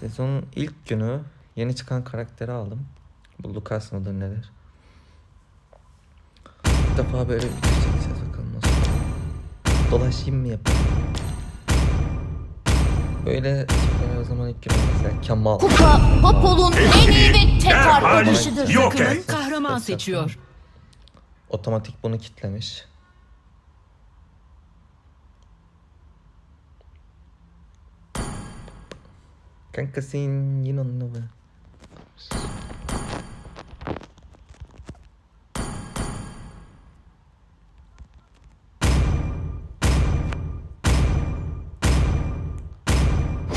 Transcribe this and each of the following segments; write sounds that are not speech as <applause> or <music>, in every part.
Sezonun ilk günü yeni çıkan karakteri aldım. Bu Lucas mıdır nedir? İlk defa böyle bir çekeceğiz bakalım nasıl. Dolaşayım mı yapayım? Böyle çıkan her zaman ilk gün mesela Kemal. Kupa Popol'un en iyi ve tek arkadaşıdır. yok Takımın. Kahraman seçiyor. Otomatik bunu kitlemiş. Kanka sen yine onunla be.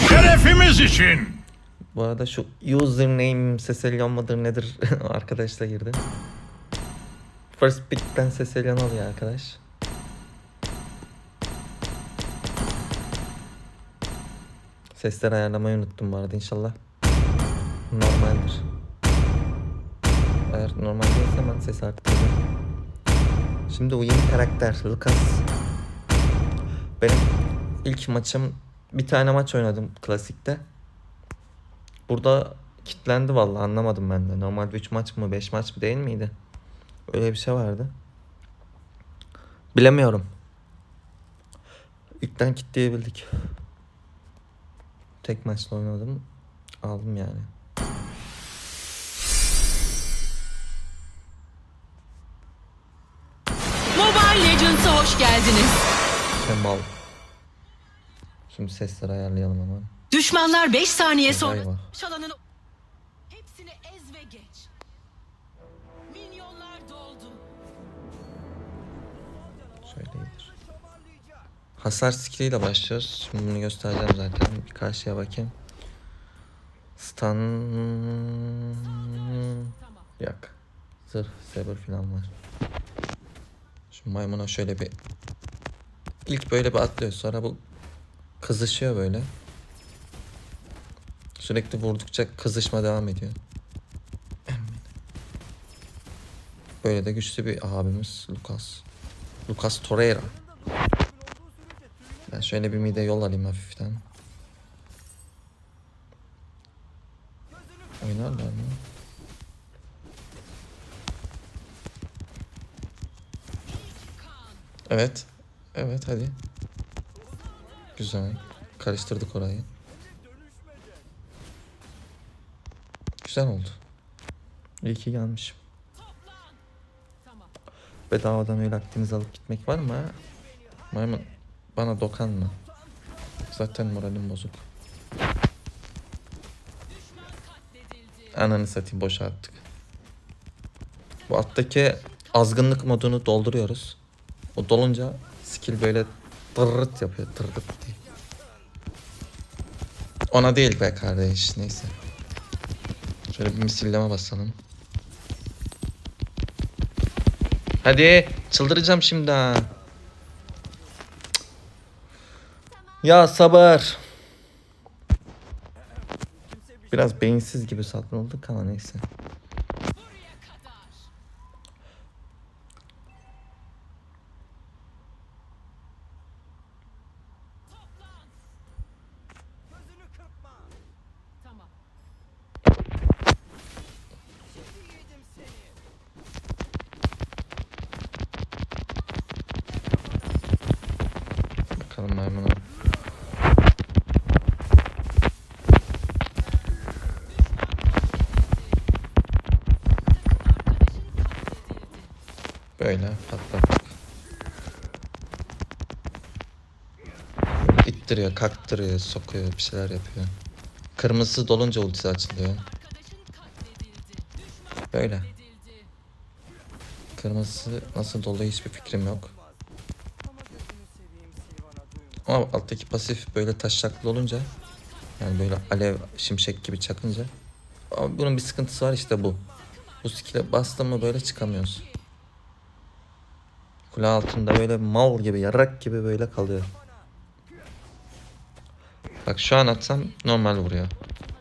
Şerefimiz için. Bu arada şu username Seselyan mıdır nedir <laughs> arkadaşla girdi. First pick'ten Seselyan oluyor arkadaş. Sesleri ayarlamayı unuttum bu arada inşallah. Normaldir. Eğer normal değilse ben sesi arttıracağım. Şimdi o yeni karakter Lucas. Benim ilk maçım bir tane maç oynadım klasikte. Burada kitlendi vallahi anlamadım ben de. Normalde 3 maç mı 5 maç mı değil miydi? Öyle bir şey vardı. Bilemiyorum. İlkten kitleyebildik. Tek maçla oynadım. Aldım yani. Mobile Legends'a hoş geldiniz. Kemal. Şimdi sesleri ayarlayalım hemen. Düşmanlar 5 saniye sonra Eyvah. çalanın hepsini ez ve geç. Minyonlar doldu. Hasar skilliyle başlıyoruz. Şimdi bunu göstereceğim zaten. Bir karşıya bakayım. Stun... Yok. Zırh, saber falan var. Şu maymuna şöyle bir... İlk böyle bir atlıyor. Sonra bu kızışıyor böyle. Sürekli vurdukça kızışma devam ediyor. Böyle de güçlü bir abimiz Lucas. Lucas Torreira. Ben şöyle bir mide yol alayım hafiften. Oynarlar mı? Evet. Evet hadi. Güzel. Karıştırdık orayı. Güzel oldu. İyi ki gelmişim. Bedavadan öyle akdeniz alıp gitmek var mı? Maymun bana dokanma. Zaten moralim bozuk. Ananı satayım boşa attık. Bu alttaki azgınlık modunu dolduruyoruz. O dolunca skill böyle tırırt yapıyor tırırt diye. Ona değil be kardeş neyse. Şöyle bir misilleme basalım. Hadi çıldıracağım şimdi ha. Ya sabır. Biraz beyinsiz gibi sallanıldık ama neyse. Böyle patlattık. Böyle ittiriyor, kaktırıyor, sokuyor, bir şeyler yapıyor. Kırmızı dolunca ultisi açılıyor. Böyle. Kırmızı nasıl doluyor hiçbir fikrim yok. Ama alttaki pasif böyle taşaklı olunca yani böyle alev şimşek gibi çakınca ama bunun bir sıkıntısı var işte bu. Bu skill'e bastın mı böyle çıkamıyoruz. Kule altında böyle mal gibi yarrak gibi böyle kalıyor. Bak şu an atsam normal vuruyor.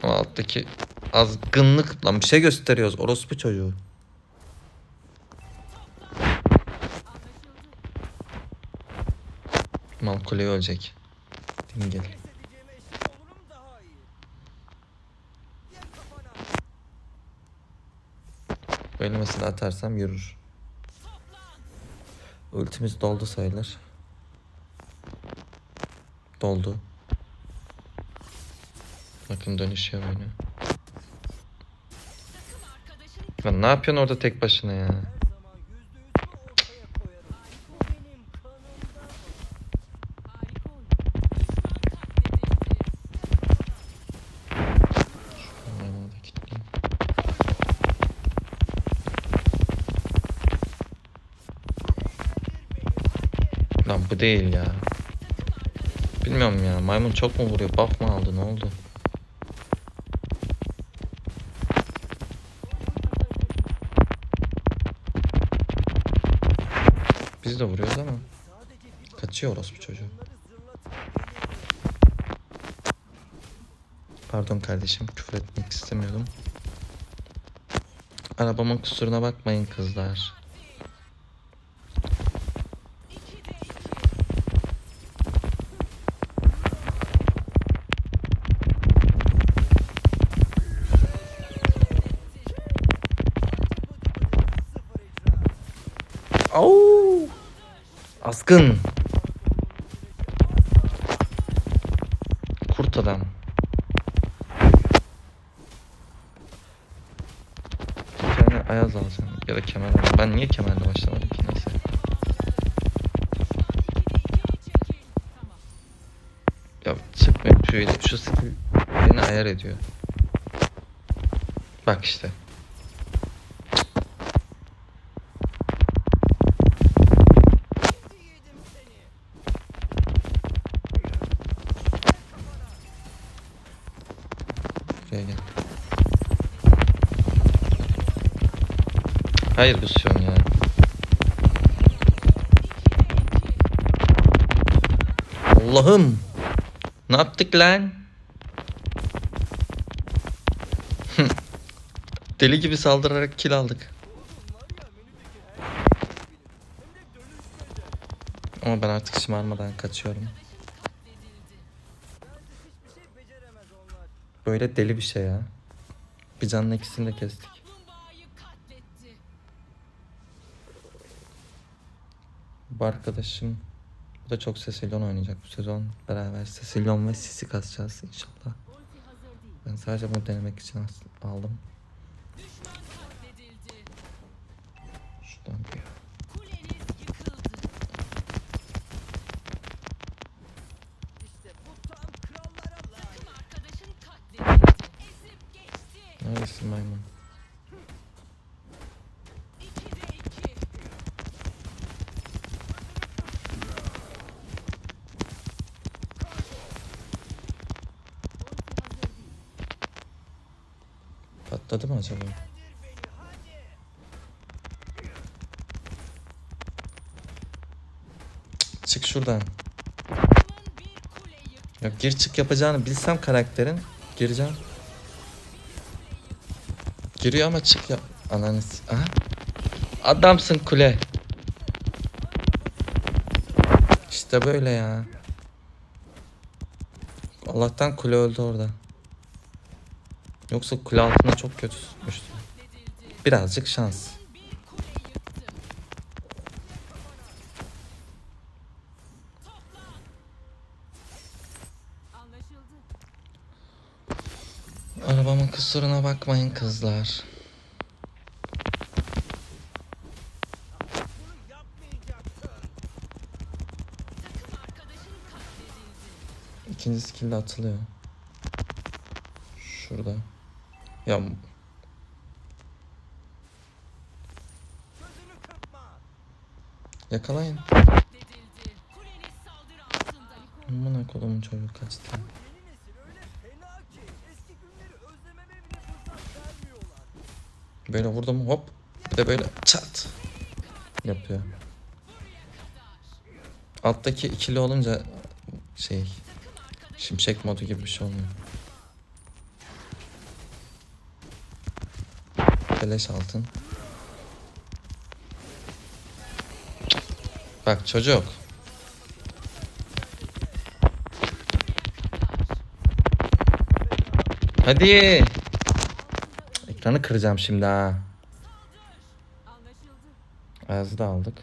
O alttaki azgınlık lan bir şey gösteriyoruz orospu çocuğu. Mal kuleyi ölecek. Dingil. Böyle mesela atarsam yürür. Ultimiz doldu sayılır. Doldu. Bakın dönüşüyor böyle. Lan ne yapıyorsun orada tek başına ya? Bu değil ya. Bilmiyorum ya. Maymun çok mu vuruyor? Buff mı aldı? Ne oldu? Biz de vuruyoruz ama. Kaçıyor orospu çocuğu. Pardon kardeşim küfür etmek istemiyordum. Arabamın kusuruna bakmayın kızlar. Azgın. Kurt adam. Bir tane ayaz alacağım ya da kemer alacağım. Ben niye kemerle başlamadım ki neyse. Ya çıkmıyor şöyle şu skill beni ayar ediyor. Bak işte. Hayır Gusyon ya. Allah'ım. Ne yaptık lan? <laughs> Deli gibi saldırarak kill aldık. Ama ben artık şımarmadan kaçıyorum. Böyle deli bir şey ya. Bir canın ikisini de kestik. Bu arkadaşım bu da çok Cecilion oynayacak bu sezon. Beraber Cecilion ve Sisi kasacağız inşallah. Ben sadece bunu denemek için aldım. Şuradan bir. Neredesin maymun? Patladı mı acaba? Çık şuradan. Ya gir çık yapacağını bilsem karakterin gireceğim. Giriyor ama çık yap. Ananı Aha. Adamsın kule. İşte böyle ya. Allah'tan kule öldü orada. Yoksa kule altında çok kötü tutmuştu. Birazcık şans. Arabamın kusuruna bakmayın kızlar. İkinci skill atılıyor. Şurada. Ya Yakalayın. Katledildi. Kuleniz saldırı altında. Amına kolumun çocuğu kaçtı. Böyle vurdum hop. Bir de böyle çat. Yapıyor. Alttaki ikili olunca şey şimşek modu gibi bir şey oluyor. Beleş altın. Bak çocuk. Hadi. Ekranı kıracağım şimdi ha. Ayaz'ı da aldık.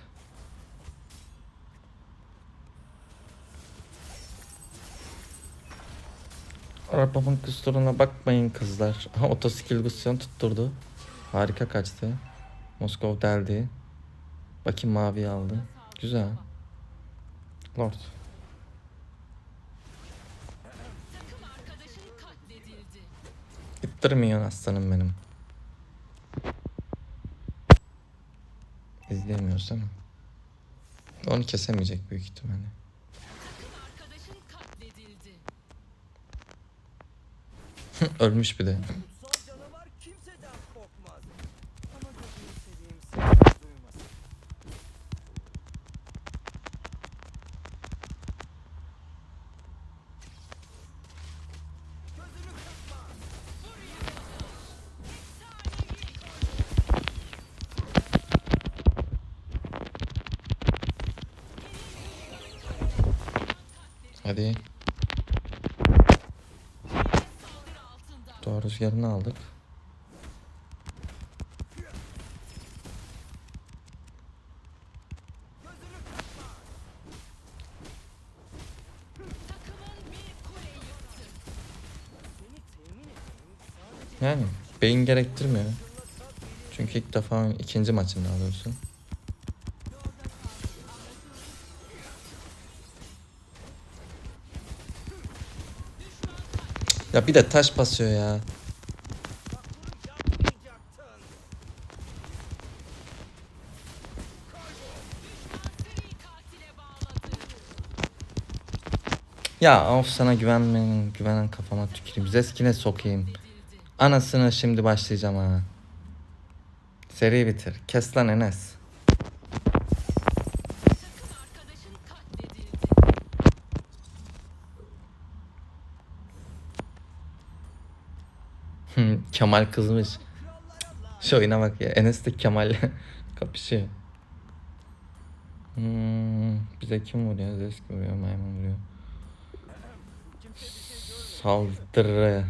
Arabamın kusuruna bakmayın kızlar. <laughs> Aha, otoskill gusyon tutturdu. Harika kaçtı. Moskov deldi. Bakayım mavi aldı. Güzel. Lord. Takım arkadaşın katledildi. İttirmiyor aslanım benim. İzleyemiyoruz değil mi? Onu kesemeyecek büyük ihtimalle. <laughs> Ölmüş bir de. Hadi. Doğa rüzgarını aldık. Yani beyin gerektirmiyor. Çünkü ilk defa ikinci maçım daha doğrusu. Ya bir de taş basıyor ya. Ya of sana güvenmeyin, güvenen kafama tüküreyim. Zeskine sokayım. Anasını şimdi başlayacağım ha. Seri bitir. Kes lan Enes. Kemal kızmış. Şu oyuna bak ya. Enes de Kemal <laughs> kapışıyor. Hmm, bize kim vuruyor? Zesk vuruyor, maymun vuruyor. Saldırı.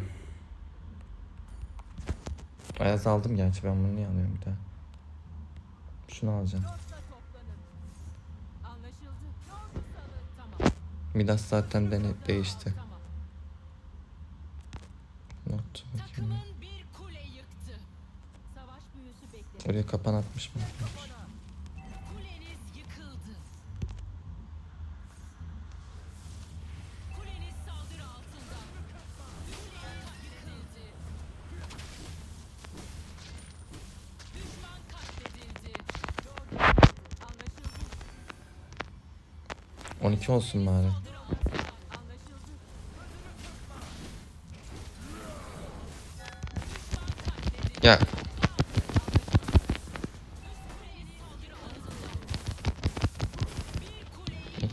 Ayaz aldım gerçi ben bunu niye alıyorum bir daha? Şunu alacağım. Midas zaten dene değişti. Not bakayım. Oraya kapan atmış mı? Katledildi. Anlaşıldı. 12 olsun bari. Ya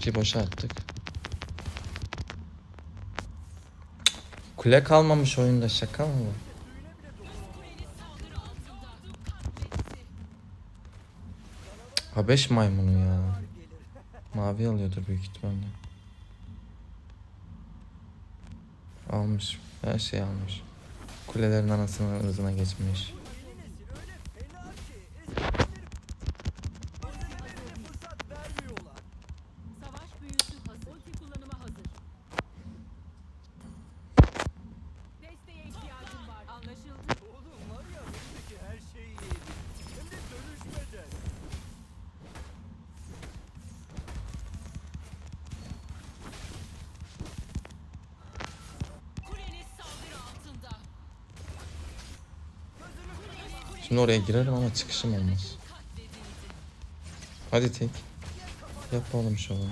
iki boşa attık. Kule kalmamış oyunda şaka mı bu? Habeş maymunu ya. Mavi alıyordur büyük ihtimalle. Almış. Her şeyi almış. Kulelerin anasının ırzına geçmiş. Şimdi oraya girerim ama çıkışım olmaz. Hadi tek. Yap oğlum şovunu.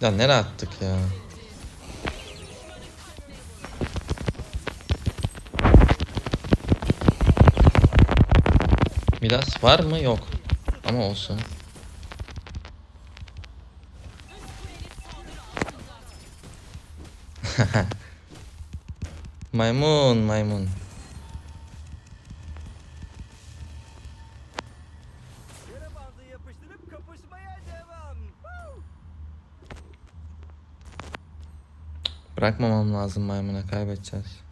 Ya nereye attık ya? Midas var mı? Yok. Ama olsun. <laughs> Maymun maymun. Bırakmamam lazım maymuna kaybedeceğiz.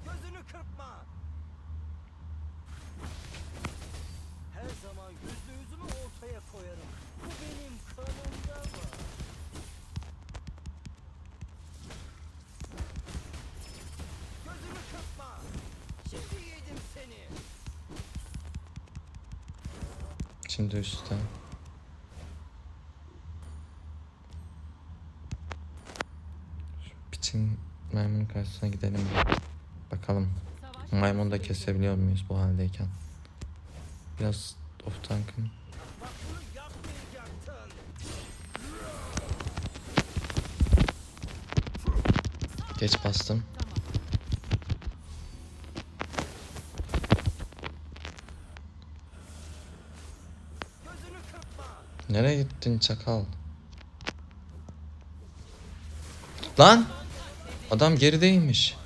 Şimdi üstte. Şu piçin maymun karşısına gidelim. Bakalım. Savaş Maymun da kesebiliyor muyuz bu haldeyken? Biraz off tankım. Geç bastım. Nereye gittin çakal? Lan! Adam gerideymiş.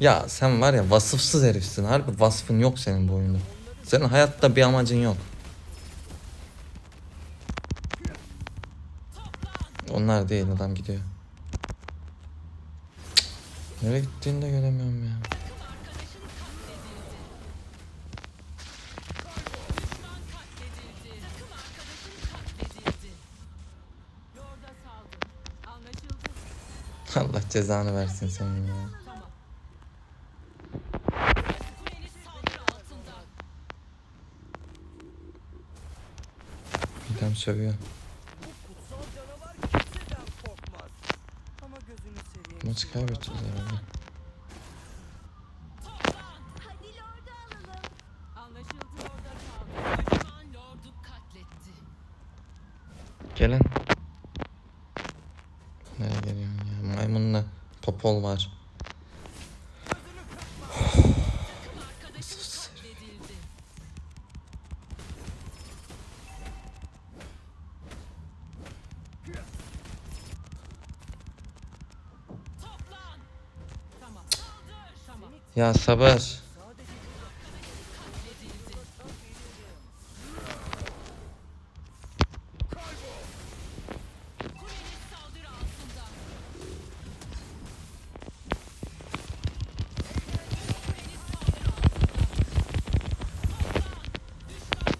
Ya sen var ya vasıfsız herifsin. Harbi vasfın yok senin bu oyunda. Senin hayatta bir amacın yok. Onlar değil adam gidiyor. Nereye gittiğini de göremiyorum ya. Allah cezanı versin senin ya. Midem sövüyor. Maçı kaybedeceğiz herhalde.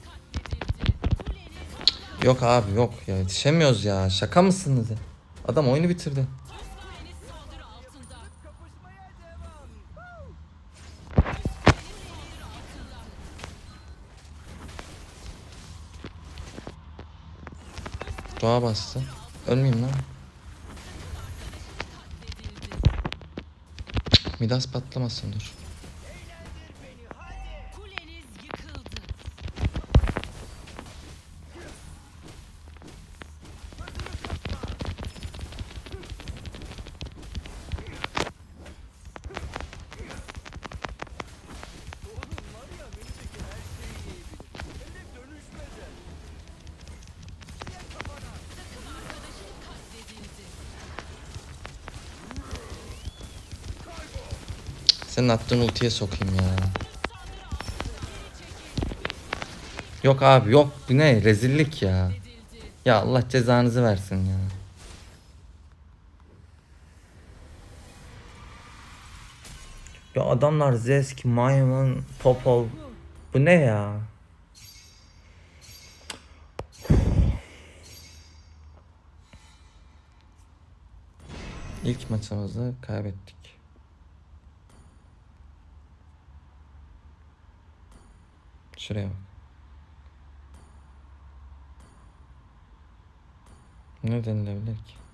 Katledildi. Kuleniz Yok abi yok ya yetişemiyoruz ya. Şaka mısınız ya? Adam oyunu bitirdi. Doğa bastı. Ölmeyeyim lan. Midas patlamasın dur. Senin attığın ultiye sokayım ya. Yok abi yok. Bu ne? Rezillik ya. Ya Allah cezanızı versin ya. Ya adamlar Zesk, Maymun, Popol. Bu ne ya? İlk maçımızı kaybettik. Şuraya bak. Ne denilebilir ki?